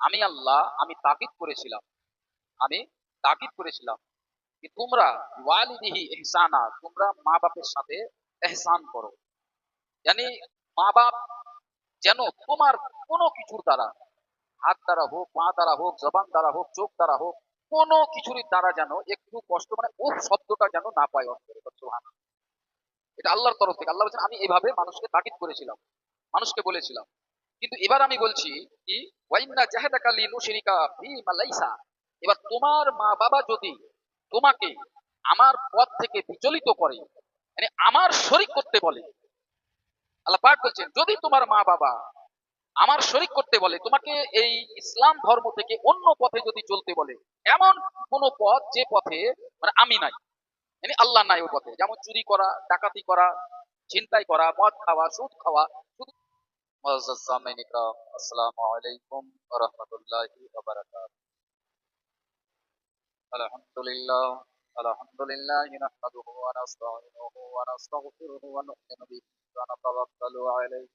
আমি আল্লাহ, আমি তাকিদ করেছিলাম। আমি তাকিদ করেছিলাম কি তোমরা ওয়ালিদিহি ইহসানা, তোমরা মা বাপের সাথে এহসান করো। yani মা বাপ যেন তোমার কোনো কিছুর দ্বারা, হাত দ্বারা হোক, পা দ্বারা হোক, জবান দ্বারা হোক, চোখ দ্বারা হোক, কোনো কিছুরই দ্বারা যেন একটু কষ্ট মানে ও শব্দটা যেন না পায় অন্তরে। এটা আল্লাহর তরফ থেকে, আল্লাহ বলছেন, আমি এইভাবে মানুষকে তাকিদ করেছিলাম। মানুষকে বলেছিলাম। কিন্তু এবার আমি বলছি এবার তোমার মা বাবা যদি তোমাকে আমার পথ থেকে বিচলিত করে মানে আমার শরিক করতে বলে, আল্লাহ বলছেন, যদি তোমার মা বাবা আমার শরিক করতে বলে, তোমাকে এই ইসলাম ধর্ম থেকে অন্য পথে যদি চলতে বলে, এমন কোন পথ যে পথে মানে আমি নাই মানে আল্লাহ নাই ওই পথে। যেমন চুরি করা, ডাকাতি করা, ছিনতাই করা, মদ খাওয়া, সুদ খাওয়া, শুধু معزز سامعین کرام السلام علیکم ورحمۃ اللہ وبرکاتہ. الحمد لله الحمد لله نحمده ونستعينه ونستغفره ونؤمن به ونتوکل عليه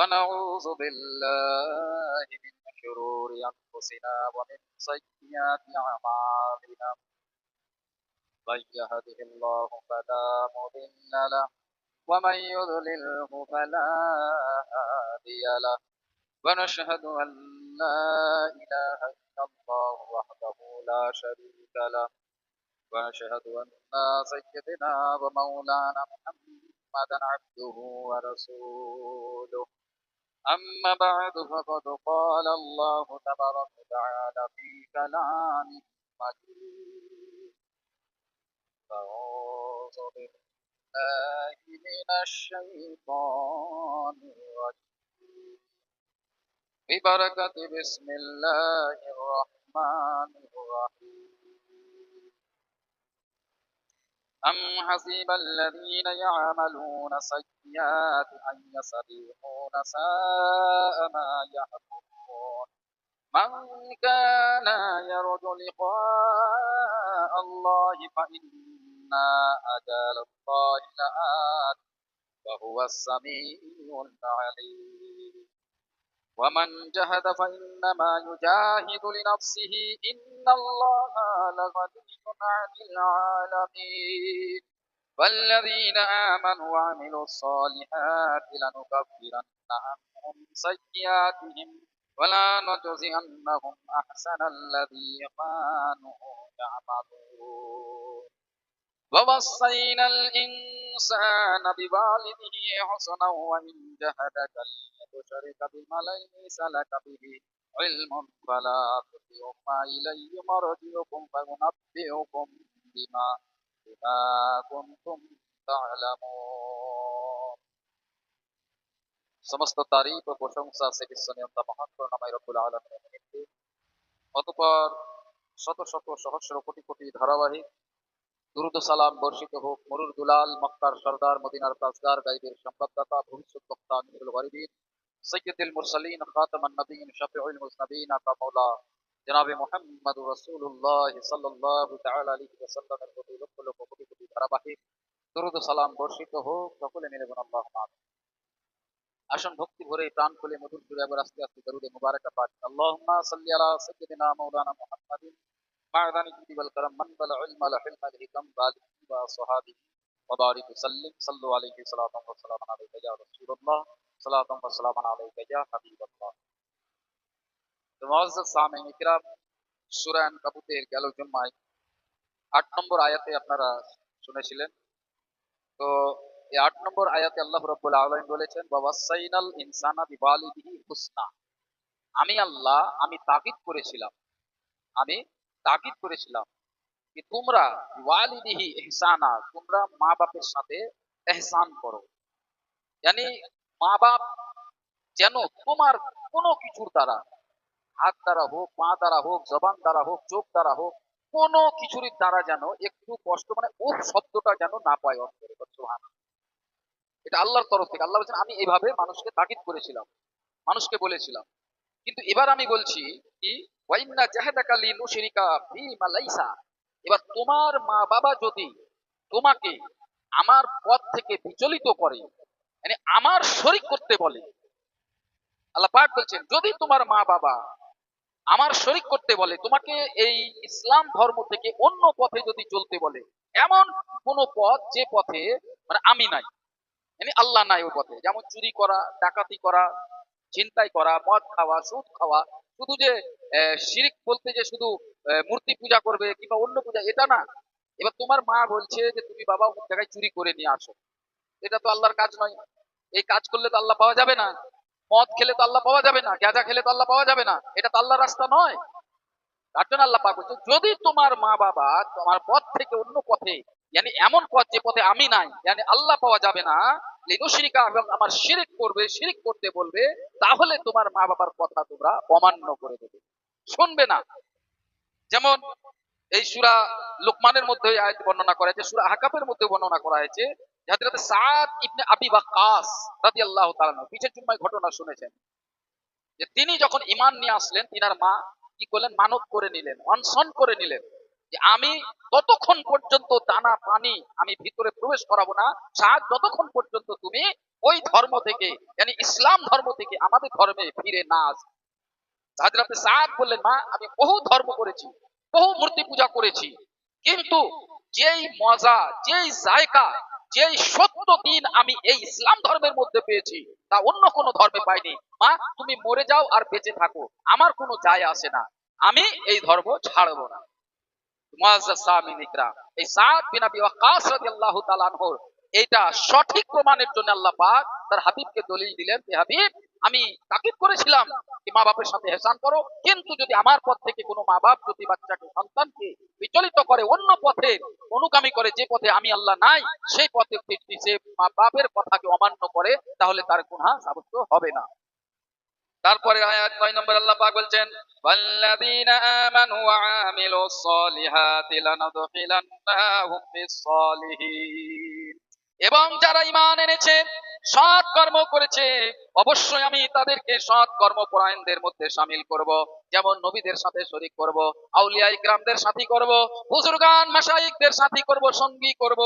ونعوذ بالله من شرور انفسنا ومن سيئات اعمالنا. من يهده الله فلا مضل له ومن يضلله فلا هادي له. ونشهد أن لا إله إلا الله وحده لا شريك له. ونشهد أن سيدنا ومولانا محمدا عبده ورسوله. أما بعد فقد قال الله تبارك وتعالى في كلامه المجيد. أعوذ بالله من الشيطان الرجيم. ببركة بسم الله الرحمن الرحيم. أم حسب الذين يعملون سيئات أن يسبقون ساء ما يحكمون. من كان يرجو لقاء الله فإن أجال الله لآت وهو السميع العليم ومن جهد فإنما يجاهد لنفسه إن الله لغني عن العالمين والذين آمنوا وعملوا الصالحات لنكفرن عنهم سيئاتهم ولا نجزئنهم أحسن الذي كانوا يعملون ووصينا الإنسان بوالده حسنا وإن جهدك لتشرك بما ليس لك به علم فلا تطعهما إلي مرجعكم فأنبئكم بما بما كنتم تعلمون সমস্ত তারিফ ও প্রশংসা সে বিশ্বনিয়ন্তা মহান করুণাময় রব্বুল আলমের নিমিত্তে অতপর শত শত সহস্র কোটি কোটি ধারাবাহিক দুরুদ সালাম বর্ষিত হোক। মরুর দুলাল, মক্কার সর্দার, মদিনার তাজদার, গাইবের সংবাদদাতা, ভবিষ্যৎ বক্তা আমিরুল গরিবিন, সৈয়দুল মুরসালিন খাতামান নবীন শাফিউল মুজনবিন আকা মাওলা। জনাবে মুহাম্মদ রাসূলুল্লাহ সাল্লাল্লাহু তাআলা আলাইহি প্রতি লক্ষ লক্ষ কোটি কোটি ধারাবাহিক দুরুদ সালাম বর্ষিত হোক। সকলে মিলে বলুন আসুন ভক্তি ভরে প্রাণ খুলে মধুর সুরে আবার আস্তে আস্তে দরুদে মুবারাকা পাঠ আল্লাহুম্মা সাল্লি আলা সাইয়্যিদিনা মাওলানা معدن الجود والكرم من بل علم الحلم الحكم بالغ وصحابه وبارك وسلم صلوا عليه صلاة وسلام عليك يا رسول الله صلاة وسلام عليك يا حبيب الله তো মুআজ্জাজ সামিন ইকরাম সূরা আনকাবুতের গেল জুম্মায় আট নম্বর আয়াতে আপনারা শুনেছিলেন তো এই আট নম্বর আয়াতে আল্লাহ রাব্বুল আলামিন বলেছেন ওয়াসাইনাল ইনসানা বিওয়ালিদিহি হুসনা আমি আল্লাহ আমি তাকিদ করেছিলাম আমি তাকিদ করেছিলাম কি তোমরা ওয়ালিদিহি ইহসানা, তোমরা মা বাপের সাথে এহসান করো yani মা বাপ যেন তোমার কোনো কিছুর দ্বারা, হাত দ্বারা হোক, পা দ্বারা হোক, জবান দ্বারা হোক, চোখ দ্বারা হোক, কোনো কিছুর দ্বারা যেন একটু কষ্ট মানে ও শব্দটা যেন না পায় অন্তরে, সুবহানাল্লাহ। এটা আল্লাহর তরফ থেকে, আল্লাহ বলছেন, আমি এভাবে মানুষকে তাকিদ করেছিলাম, মানুষকে বলেছিলাম কিন্তু এবার আমি বলছি এবার তোমার মা বাবা যদি তোমাকে আমার পথ থেকে বিচলিত করে মানে আমার শরিক করতে বলে, আল্লাহ পাক বলছেন, যদি তোমার মা বাবা আমার শরিক করতে বলে, তোমাকে এই ইসলাম ধর্ম থেকে অন্য পথে যদি চলতে বলে, এমন কোন পথ যে পথে মানে আমি নাই মানে আল্লাহ নাই ওই পথে। যেমন চুরি করা, ডাকাতি করা চিন্তাই করা, মদ খাওয়া, সুদ খাওয়া, শুধু যে শিরিক বলতে যে শুধু মূর্তি পূজা করবে কিংবা অন্য পূজা, এটা না। এবার তোমার মা বলছে যে তুমি বাবা অমুক জায়গায় চুরি করে নিয়ে আসো। এটা তো আল্লাহর কাজ নয়। এই কাজ করলে তো আল্লাহ পাওয়া যাবে না। মদ খেলে তো আল্লাহ পাওয়া যাবে না। গাঁজা খেলে তো আল্লাহ পাওয়া যাবে না। এটা তো আল্লাহর রাস্তা নয়। তার জন্য আল্লাহ পাক বলছে, যদি তোমার মা বাবা তোমার পথ থেকে অন্য পথে এমন পথ যে পথে আমি নাই আল্লাহ পাওয়া যাবে না লিনুশরিকা আমার শিরিক করবে, শিরিক করতে বলবে, তাহলে তোমার মা বাবার কথা তোমরা অমান্য করে দেবে। শুনবে না? যেমন এই সূরা লোকমানের মধ্যে আয়াত বর্ণনা করা হয়েছে, সূরা আহকাফের মধ্যে বর্ণনা করা হয়েছে সাদ ইবনে আবি পিছের ঘটনা শুনেছেন। যে তিনি যখন ঈমান নিয়ে আসলেন, তিনার মা কি করলেন? মানত করে নিলেন, অনশন করে নিলেন। আমি ততক্ষণ পর্যন্ত দানা পানি আমি ভিতরে প্রবেশ করাবো না সাদ যতক্ষণ পর্যন্ত তুমি ওই ধর্ম থেকে yani ইসলাম ধর্ম থেকে আমাদের ধর্মে ফিরে না আস হাজরাতে সাদ বললেন, মা, আমি বহু ধর্ম করেছি, বহু মূর্তি পূজা করেছি, কিন্তু যেই মজা, যেই জায়গা, যেই সত্য দিন আমি এই ইসলাম ধর্মের মধ্যে পেয়েছি, তা অন্য কোনো ধর্মে পাইনি। মা, তুমি মরে যাও আর বেঁচে থাকো, আমার কোনো যায় আসে না। আমি এই ধর্ম ছাড়বো না। সঠিক প্রমাণের জন্য আল্লাহ পাক তার হাবিবকে দলিল দিলেন হাবিব, আমি করেছিলাম যে মা বাপের সাথে হেসান করো, কিন্তু যদি আমার পথ থেকে কোনো মা বাপ যদি বাচ্চাকে, সন্তানকে বিচলিত করে, অন্য পথে অনুগামী করে, যে পথে আমি আল্লাহ নাই, সেই পথে সে মা বাপের কথাকে অমান্য করে, তাহলে তার গুনাহ সাব্যস্ত হবে না। তারপরে আয়াত 9 নম্বর আল্লাহ পাক বলছেন والذين آمنوا وعملوا الصالحات لندخلنهم في الصالحين এবং যারা ইমান এনেছে, সৎ কর্ম করেছে, অবশ্যই আমি তাদেরকে সৎ কর্মপরায়ণদের মধ্যে শামিল করব। যেমন নবীদের সাথে শরীক করব আউলিয়া ইকরামদের সাথী করব, বুজুর্গান মাশাইকদের সাথী করব, সঙ্গী করব।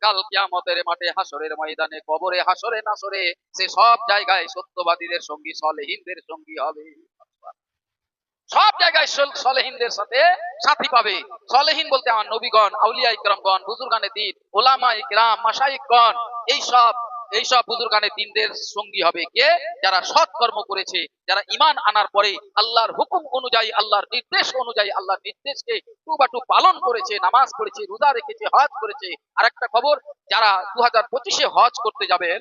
কাল কিয়ামতের মাঠে হাসরের ময়দানে, কবরে হাসরে নাসরে সে সব জায়গায় সত্যবাদীদের সঙ্গী, সলেহীনদের সঙ্গী হবে। সব জায়গায় সলেহীনদের সাথে সাথী পাবে। সলেহীন বলতে আমার নবীগণ আউলিয়া ইকরামগণ বুজুর্গানে দিন ওলামা ইকরাম মাসাইকগণ এইসব এইসব বুজুর্গানে দিনদের সঙ্গী হবে কে? যারা সৎ কর্ম করেছে, যারা ইমান আনার পরে আল্লাহর হুকুম অনুযায়ী, আল্লাহর নির্দেশ অনুযায়ী, আল্লাহর নির্দেশকে টুবাটু পালন করেছে, নামাজ পড়েছে, রোজা রেখেছে, হজ করেছে। আর একটা খবর, যারা দু হাজার পঁচিশে হজ করতে যাবেন,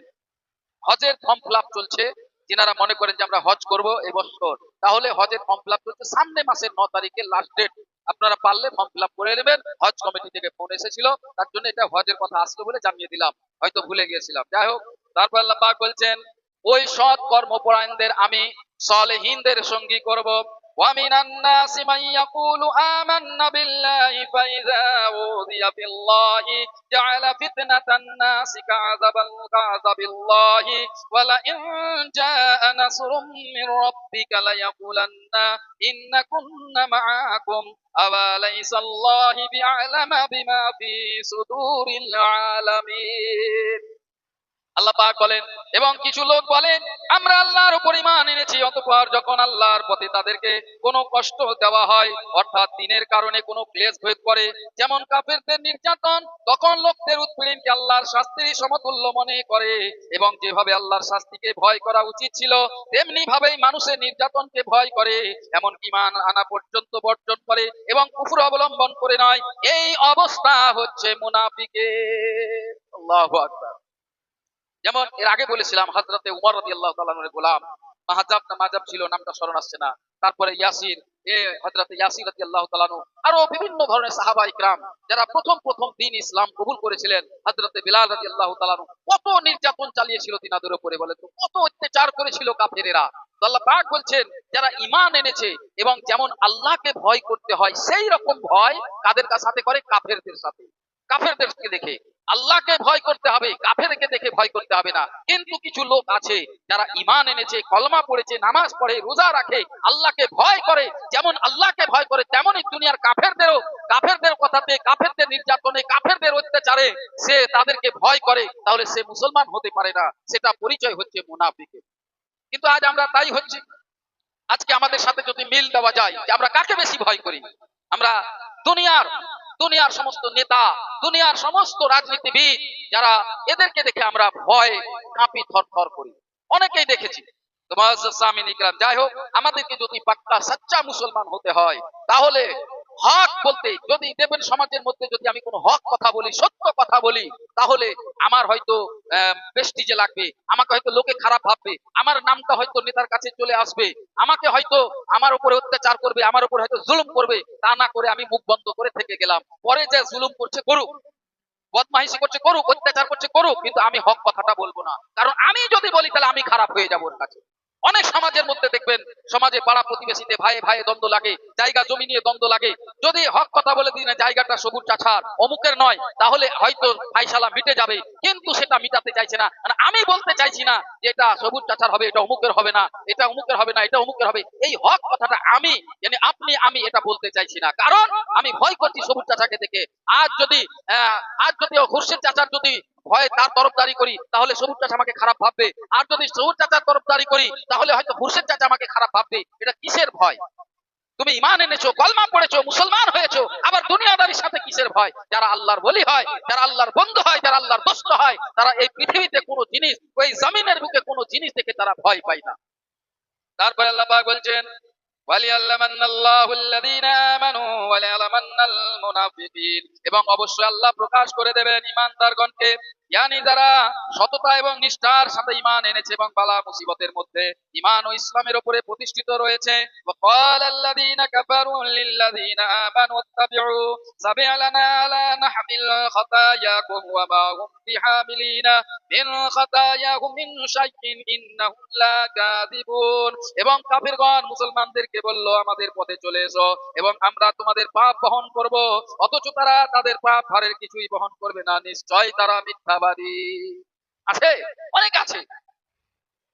হজের ফর্ম ফিল চলছে। যেনারা মনে করেন যে আমরা হজ করব এবছর তাহলে হজের ফর্ম ফিল চলছে সামনে মাসের ন তারিখে লাস্ট ডেট আপনারা পারলে ফর্ম ফিল আপ করে নেবেন। হজ কমিটি থেকে ফোন এসেছিল। তার জন্য এটা হজের কথা আসলো বলে জানিয়ে দিলাম। হয়তো ভুলে গিয়েছিলাম। যাই হোক, তারপর আল্লাহ পাক বলছেন, ওই সৎ কর্মপরায়ণদের আমি সলেহীনদের সঙ্গী করব। ومن الناس من يقول آمنا بالله فإذا أوذي في الله جعل فتنة الناس كعذب كعذب الله. ولئن جاء نصر من ربك ليقولن إن كنا معكم. أوليس الله بأعلم بما في صدور العالمين. আল্লাহ পাক বলেন, এবং কিছু লোক বলেন, আমরা আল্লাহর উপর ঈমান এনেছি, অতঃপর যখন আল্লাহর পথে তাদেরকে কোনো কষ্ট দেওয়া হয়, অর্থাৎ দিনের কারণে কোনো ক্লেশ ভেদ করে, যেমন কাফেরদের নির্যাতন, তখন লোকদের উৎপীড়নকে আল্লাহর শাস্তির সমতুল্য মনে করে? এবং যেভাবে আল্লাহর শাস্তিকে ভয় করা উচিত ছিল তেমনি ভাবেই মানুষের নির্যাতনকে ভয় করে, এমন ইমান আনা পর্যন্ত বর্জন করে এবং কুফুর অবলম্বন করে নয়। এই অবস্থা হচ্ছে মুনাফিকের। আল্লাহু আকবার। যেমন এর আগে বলেছিলাম, হযরতে উমর তাআলা এর গোলাম, মাহাজাব না মাজাব ছিল, নামটা স্মরণ আসছে না। তারপরে ইয়াসির, এ হযরতে ইয়াসির রাদিয়াল্লাহু তাআলা আরও বিভিন্ন ধরনের সাহাবা ইকরাম, যারা প্রথম প্রথম দিন ইসলাম কবুল করেছিলেন, হযরতে বিলাল রাদিয়াল্লাহু তাআলা কত নির্যাতন চালিয়েছিল তিনাদের উপরে বলে তো, কত অত্যাচার করেছিল কাফেরেরা। আল্লাহ পাক বলছেন, যারা ইমান এনেছে এবং যেমন আল্লাহকে ভয় করতে হয় সেই রকম ভয় কাদের সাথে করে? কাফেরদের সাথে। কাফেরদেরকে দেখে। আল্লাহকে ভয় করতে হবে, কাফেরকে দেখে ভয় করতে হবে না। কিন্তু কিছু লোক আছে যারা ইমান এনেছে, কলমা পড়েছে, নামাজ পড়ে, রোজা রাখে, আল্লাহকে ভয় করে, যেমন আল্লাহকে ভয় করে, তেমনই দুনিয়ার কাফেরদেরও, কাফেরদের কথাতে, কাফেরদের নির্যাতনে, কাফেরদের অত্যাচারে সে তাদেরকে ভয় করে, তাহলে সে মুসলমান হতে পারে না, সেটা পরিচয় হচ্ছে মুনাফিকের কিন্তু কিন্তু আজ আমরা তাই হচ্ছে। আজকে আমাদের সাথে যদি মিল দেওয়া যায় যে আমরা কাকে বেশি ভয় করি? আমরা দুনিয়ার দুনিয়ার সমস্ত নেতা, দুনিয়ার সমস্ত রাজনীতিবিদ, যারা এদেরকে দেখে আমরা ভয় কাঁপি থর থর করি। অনেকেই দেখেছি। তোমার যাই হোক, আমাদেরকে যদি পাক্কা, সাচ্চা মুসলমান হতে হয়, তাহলে হক বলতে, যদি দেবেন সমাজের মধ্যে যদি আমি কোনো হক কথা বলি, সত্য কথা বলি, তাহলে আমার হয়তো প্রেস্টিজে লাগবে, আমাকে হয়তো লোকে খারাপ ভাববে, আমার নামটা হয়তো নেতার কাছে চলে আসবে, আমাকে হয়তো আমার উপরে অত্যাচার করবে, আমার উপরে হয়তো জুলুম করবে, তা না করে আমি মুখ বন্ধ করে থেকে গেলাম। পরে যে জুলুম করছে করুক, বদমাইশি করছে করুক, অত্যাচার করছে করুক, কিন্তু আমি হক কথাটা বলব না। কারণ আমি যদি বলি, তাহলে আমি খারাপ হয়ে যাব ওর কাছে। অনেক সমাজের মধ্যে দেখবেন, সমাজে পাড়া প্রতিবেশীতে ভাইয়ে ভাইয়ে দ্বন্দ্ব লাগে, জায়গা জমি নিয়ে দ্বন্দ্ব লাগে। যদি হক কথা বলে দিন জায়গাটা সবুজ চাছার অমুকের নয়, তাহলে হয়তো ফাইসালা মিটে যাবে। কিন্তু সেটা মিটাতে চাইছে না। আমি বলতে চাইছি না যে এটা সবুজ চাছার হবে, এটা অমুকের হবে না, এটা অমুকের হবে না, এটা অমুকের হবে। এই হক কথাটা আমি মানে আপনি, আমি এটা বলতে চাইছি না। কারণ আমি ভয় করছি সবুজ চাচাকে দেখে। আজ যদি আজ যদি খুরশেদ চাচার যদি ভয়ে তার তরফদারি করি, তাহলে সবুজ চাচা আমাকে খারাপ ভাববে। আর যদি সবুজ চাচার তরফদারি করি, তাহলে হয়তো খুরশেদ চাচা আমাকে খারাপ ভাববে। এটা কিসের ভয়? তুমি ইমান এনেছো, কলমা পড়েছো, মুসলমান হয়েছো, আবার দুনিয়াদারির সাথে কিসের ভয়? যারা আল্লাহর বলি হয়, যারা আল্লাহর বন্ধু হয়, যারা আল্লাহর দোস্ত হয়, তারা এই পৃথিবীতে কোনো জিনিস, ওই জমিনের বুকে কোনো জিনিস থেকে তারা ভয় পায় না। তারপরে আল্লাহ বলছেন এবং অবশ্যই আল্লাহ প্রকাশ করে দেবেন ইমানদারগণকে। ইয়ানি যারা সততা এবং নিষ্ঠার সাথে ঈমান এনেছে এবং বালা মুসিবতের মধ্যে ঈমান ও ইসলামের উপরে প্রতিষ্ঠিত রয়েছে وقال الذين كفروا للذين آمنوا اتبعوا سبيلنا لا نحمل خطاياكم وما هم بحاملين من خطاياهم من شيء إنهم লাকাযিবুন এবং কাফিরগণ মুসলমানদেরকে বলল আমাদের পথে চলে এসো এবং আমরা তোমাদের পাপ বহন করব অথচ তারা তাদের পাপ ভারের কিছুই বহন করবে না নিশ্চয় তারা আছে? অনেক আছে।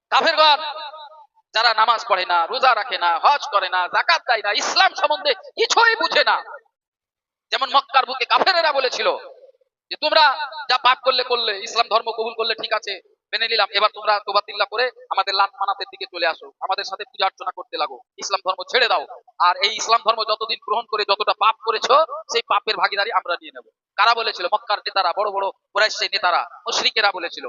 কাফেরগণ যারা নামাজ পড়ে না, রোজা রাখে না, হজ করে না জাকাত দেয় না, ইসলাম সম্বন্ধে কিছুই বুঝে না। যেমন মক্কার বুকে কাফেরেরা বলেছিল যে, তোমরা যা পাপ করলে করলে, ইসলাম ধর্ম কবুল করলে ঠিক আছে মেনে নিলাম। এবার তোমরা তোবাতিল্লা করে আমাদের লাত মানাতের দিকে চলে আসো। আমাদের সাথে পূজা অর্চনা করতে লাগো। ইসলাম ধর্ম ছেড়ে দাও। আর এই ইসলাম ধর্ম যতদিন গ্রহণ করে যতটা পাপ করেছ, সেই পাপের ভাগিদারি আমরা নিয়ে নেব। কারা বলেছিল? মক্কার নেতারা, বড় বড় কুরাইশের নেতারা, মুশরিকেরা বলেছিল।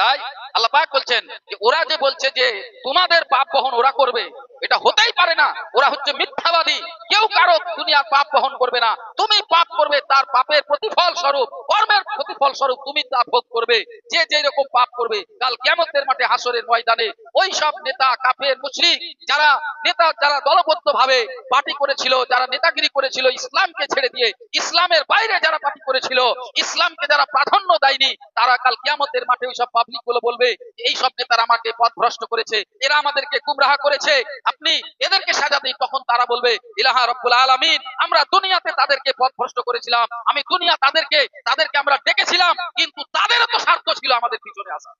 তাই আল্লাহ পাক বলছেন যে ওরা যে বলছে যে তোমাদের পাপ বহন ওরা করবে, এটা হতেই পারে না। ওরা হচ্ছে মিথ্যাবাদী। কেউ কারও দুনিয়ার পাপ বহন করবে না। তুমি পাপ করবে, তার পাপের প্রতিফল স্বরূপ, কর্মের প্রতিফল স্বরূপ তুমি তা ভোগ করবে। যে যে রকম পাপ করবে, কাল কিয়ামতের মাঠে হাসরের ময়দানে ওই সব নেতা, কাফের, মুশরিক যারা নেতা, যারা দলবদ্ধ ভাবে পার্টি করেছিল, যারা নেতাগিরি করেছিল ইসলামকে ছেড়ে দিয়ে, ইসলামের বাইরে যারা পার্টি করেছিল, ইসলামকে যারা প্রাধান্য দেয়নি, তারা কাল কিয়ামতের মাঠে ওই সব পাবলিক গুলো বলবে, এই সব নেতারা আমাকে পথ ভ্রষ্ট করেছে, এরা আমাদেরকে গুমরাহ করেছে। আপনি এদেরকে সাজাতেই তখন তারা বলবে, ইলাহা রব্বুল আলামিন, আমরা দুনিয়াতে তাদেরকে পথ ভ্রষ্ট করেছিলাম। আমি দুনিয়া তাদেরকে তাদেরকে আমরা ডেকেছিলাম, কিন্তু তাদেরও তো স্বার্থ ছিল আমাদের পিছনে আসা।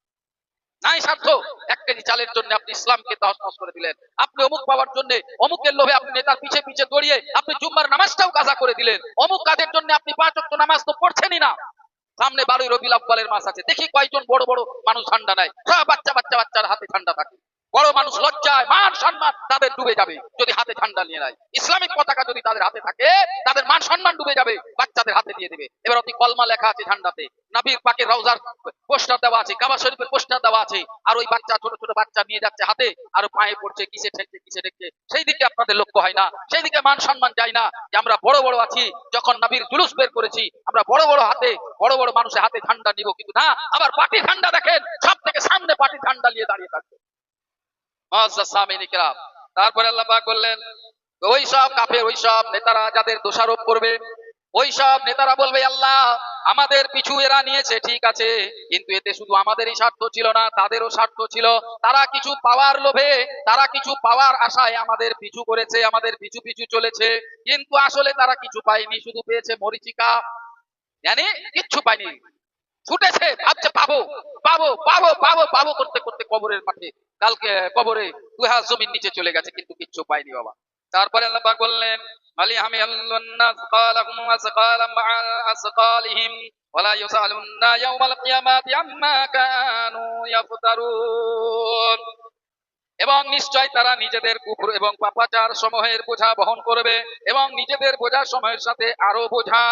নাই স্বার্থ। এক কেজি চালের জন্য আপনি ইসলামকে তহস করে দিলেন। আপনি অমুক পাওয়ার জন্য, অমুকের লোভে আপনি নেতার পিছে পিছে দৌড়িয়ে আপনি জুম্মার নামাজটাও কাজা করে দিলেন। অমুক কাজের জন্য আপনি পাঁচ নামাজ তো পড়ছেনই না। সামনে বারোই লাভ আব্বালের মাস আছে। দেখি কয়জন বড় বড় মানুষ ঠান্ডা নেয়। সব বাচ্চা বাচ্চা, বাচ্চার হাতে ঠান্ডা থাকে। বড় মানুষ লজ্জায় মান সম্মান তাদের ডুবে যাবে যদি হাতে ঠান্ডা নিয়ে নেয়। ইসলামিক পতাকা যদি তাদের হাতে থাকে, তাদের মান সম্মান ডুবে যাবে, বাচ্চাদের হাতে দিয়ে দেবে। এবার অতি কলমা লেখা আছে ঝান্ডাতে। নাবির পাকের রওজার পোস্টার দেওয়া আছে, কাবা শরীফের পোস্টার দেওয়া আছে। আর ওই বাচ্চা, ছোট ছোট বাচ্চা নিয়ে যাচ্ছে হাতে, আর পায়ে পড়ছে, কিসে ঠেকছে কিসে ঠেকছে, সেই দিকে আপনাদের লক্ষ্য হয় না। সেই দিকে মান সম্মান যায় না যে আমরা বড় বড় আছি, যখন নাবির জুলুস বের করেছি, আমরা বড় বড় হাতে, বড় বড় মানুষের হাতে ঠান্ডা নিব কিন্তু না, আবার পাটি ঠান্ডা দেখেন সব থেকে সামনে পাটি ঠান্ডা নিয়ে দাঁড়িয়ে থাকবে। তারপরে আল্লাহ বললেন ওই সব কাফের, ওই সব নেতারা যাদের দোষারোপ করবে, ওই সব নেতারা বলবে, আল্লাহ, আমাদের পিছু এরা নিয়েছে, ঠিক আছে, কিন্তু এতে শুধু আমাদেরই স্বার্থ ছিল না, তাদেরও স্বার্থ ছিল। তারা কিছু পাওয়ার লোভে, তারা কিছু পাওয়ার আশায় আমাদের পিছু করেছে, আমাদের পিছু পিছু চলেছে, কিন্তু আসলে তারা কিছু পায়নি, শুধু পেয়েছে মরিচিকা। জানি কিচ্ছু পায়নি। ছুটেছে ভাবছে, পাবো পাবো পাবো পাবো পাবো করতে করতে কবরের মাঠে। কালকে কবরে দুই হাত জমির নিচে চলে গেছে, কিন্তু কিচ্ছু পায়নি বাবা। তারপরে আল্লাহ বললেন আলি হামি আল্লাহ আসকালাহুম আসকালাম মা আসকালিহিম, ওয়ালা ইউসালুন্না ইয়াউমাল কিয়ামাতি আম্মা কানু ইয়াফতারুন। এবং নিশ্চয় তারা নিজেদের কুকুর এবং পাপাচার সমূহের বোঝা বহন করবে, এবং নিজেদের বোঝা সময়ের সাথে আরও বোঝা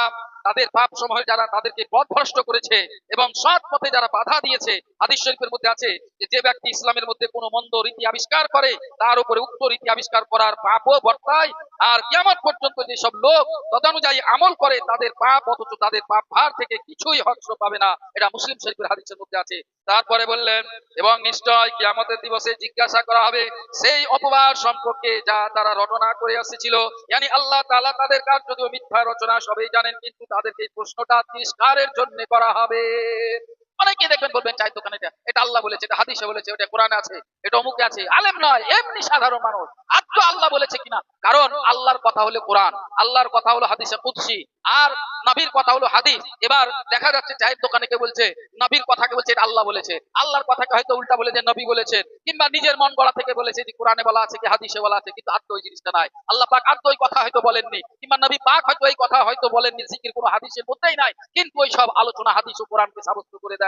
তাদের পাপ সময় যারা তাদেরকে পথ ভ্রষ্ট করেছে এবং সৎ পথে যারা বাধা দিয়েছে, হাদিস শরীফের মধ্যে আছে যে যে ব্যক্তি ইসলামের মধ্যে কোনো মন্দ রীতি আবিষ্কার করে, তার উপরে উক্ত রীতি আবিষ্কার করার পাপও বর্তায় আর কেমন পর্যন্ত যে সব লোক তদানুযায়ী আমল করে, তাদের পাপ অথচ তাদের পাপ ভার থেকে কিছুই হস্র পাবে না। এটা মুসলিম শরীফের হাদিসের মধ্যে আছে। তারপরে বললেন, এবং নিশ্চয় কিয়ামতের দিবসে জিজ্ঞাসা করা হবে সেই অপবাদ সম্পর্কে যা তারা রচনা করে আসছিল। জানি আল্লাহ তাআলা তাদের কাজ যদিও মিথ্যা রচনা সবাই জানেন, কিন্তু তাদেরকে এই প্রশ্নটা তিরস্কারের জন্য করা হবে। অনেকে দেখবেন বলবেন চাই দোকানে এটা। এটা আল্লাহ বলেছে, এটা হাদিসে বলেছে, এটা কোরআনে আছে, এটা অমুকে আছে। আলেম নয়, এমনি সাধারণ মানুষ। আজ আল্লাহ বলেছে কিনা? কারণ আল্লাহর কথা হলো কোরআন, আল্লাহর কথা হলো হাদিসে কুদসি, আর নবীর কথা হলো হাদিস। এবার দেখা যাচ্ছে চায়ের দোকানে কে বলছে, নবীর কথাকে বলছে, এটা আল্লাহ বলেছে। আল্লাহর কথাকে হয়তো উল্টা বলে যে নবী বলেছেন, কিংবা নিজের মন গড়া থেকে বলেছে যে কোরআনে বলা আছে কি, হাদিসে বলা আছে, কিন্তু আত্ম ওই জিনিসটা নাই। আল্লাহ পাক আত্ম ওই কথা হয়তো বলেননি, কিংবা নবী পাক হয়তো এই কথা হয়তো বলেননি, জিকির কোনো হাদিসের মধ্যেই নাই, কিন্তু ওই সব আলোচনা হাদিস ও কোরআনকে সাব্যস্ত করে দেয়।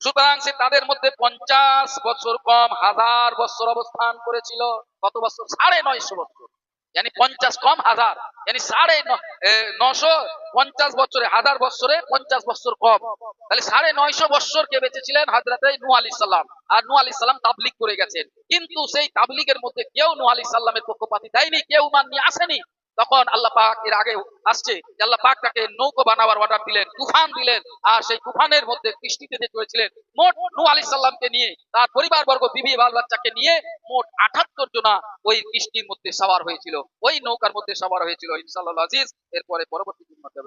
সুতরাং সে তাদের মধ্যে পঞ্চাশ বছর কম, হাজার বছর অবস্থান করেছিল। কত বছর? সাড়ে নয়শো বছর। জানি পঞ্চাশ কম, হাজার। জানি সাড়ে নশো, পঞ্চাশ বছরে, হাজার বছরে পঞ্চাশ বছর কম। তাহলে সাড়ে নয়শো বছর বছরকে বেঁচেছিলেন? হাজরাতে নু আলি সাল্লাম আর নু আলি সাল্লাম তাবলিক করে গেছেন। কিন্তু সেই তাবলিকের মধ্যে কেউ নু আলি সাল্লামের পক্ষপাতি দেয়নি কেউ মাননি, আসেনি। তখন আল্লাহ পাক এর আগে আসছে আল্লাহ পাক তাকে নৌকো বানাবার অর্ডার দিলেন, তুফান দিলেন, আর সেই তুফানের মধ্যে কৃষ্টিতে যে চলেছিলেন মোট নু আলি সাল্লামকে নিয়ে, তার পরিবার বর্গ বিবি বাল বাচ্চাকে নিয়ে মোট আঠাত্তর জনা ওই কৃষ্টির মধ্যে সবার হয়েছিল। ওই নৌকার মধ্যে সবার হয়েছিল ইনশাল্লাহ আজিজ। এরপরে পরবর্তী দিন মধ্যে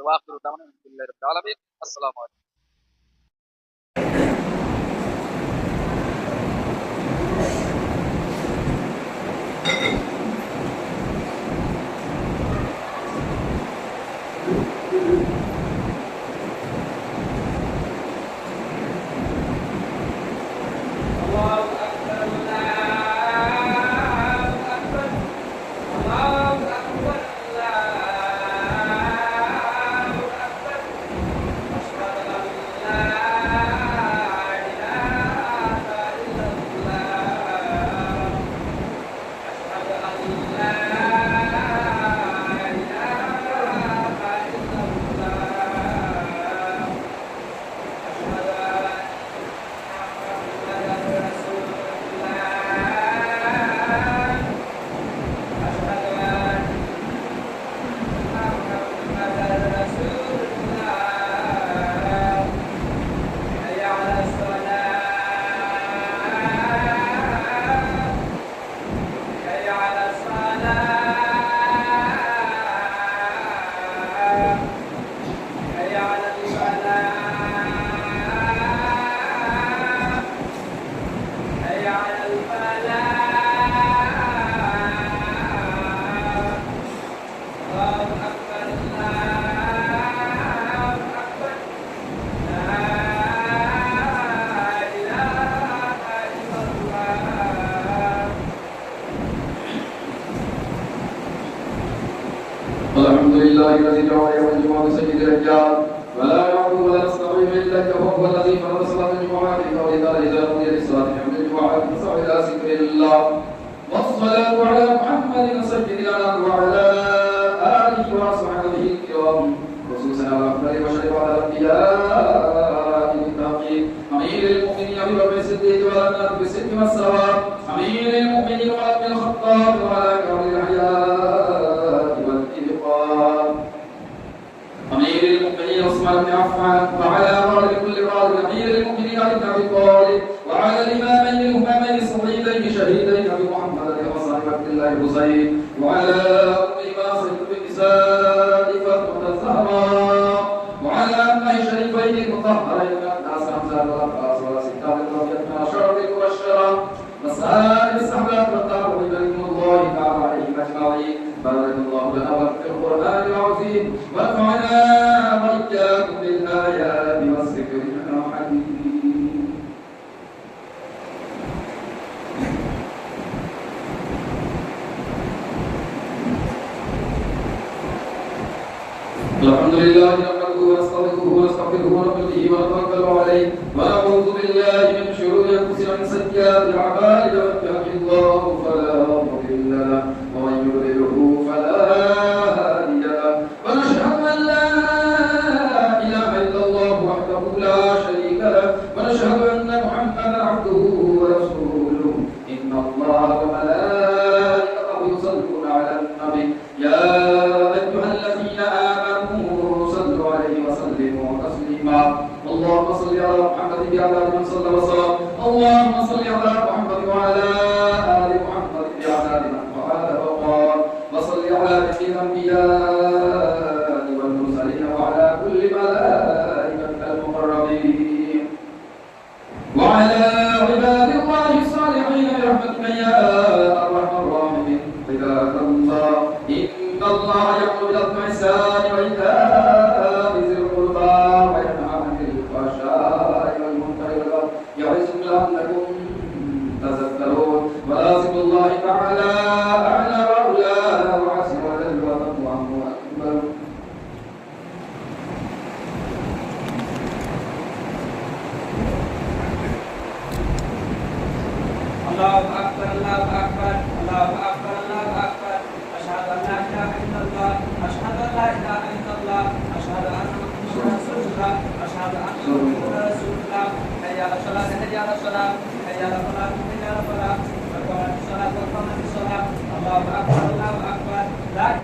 ইহদিনাস সাওয়া أجمعين. بارك الله لنا في القرآن العظيم. وانفعنا وإياكم بالآيات والذكر الحكيم الحمد. لله نحمده ونستغفره ونستغفره ونؤمن ونتوكل عليه. ونعوذ بالله من شرور أنفسنا ومن سيئات أعمالنا.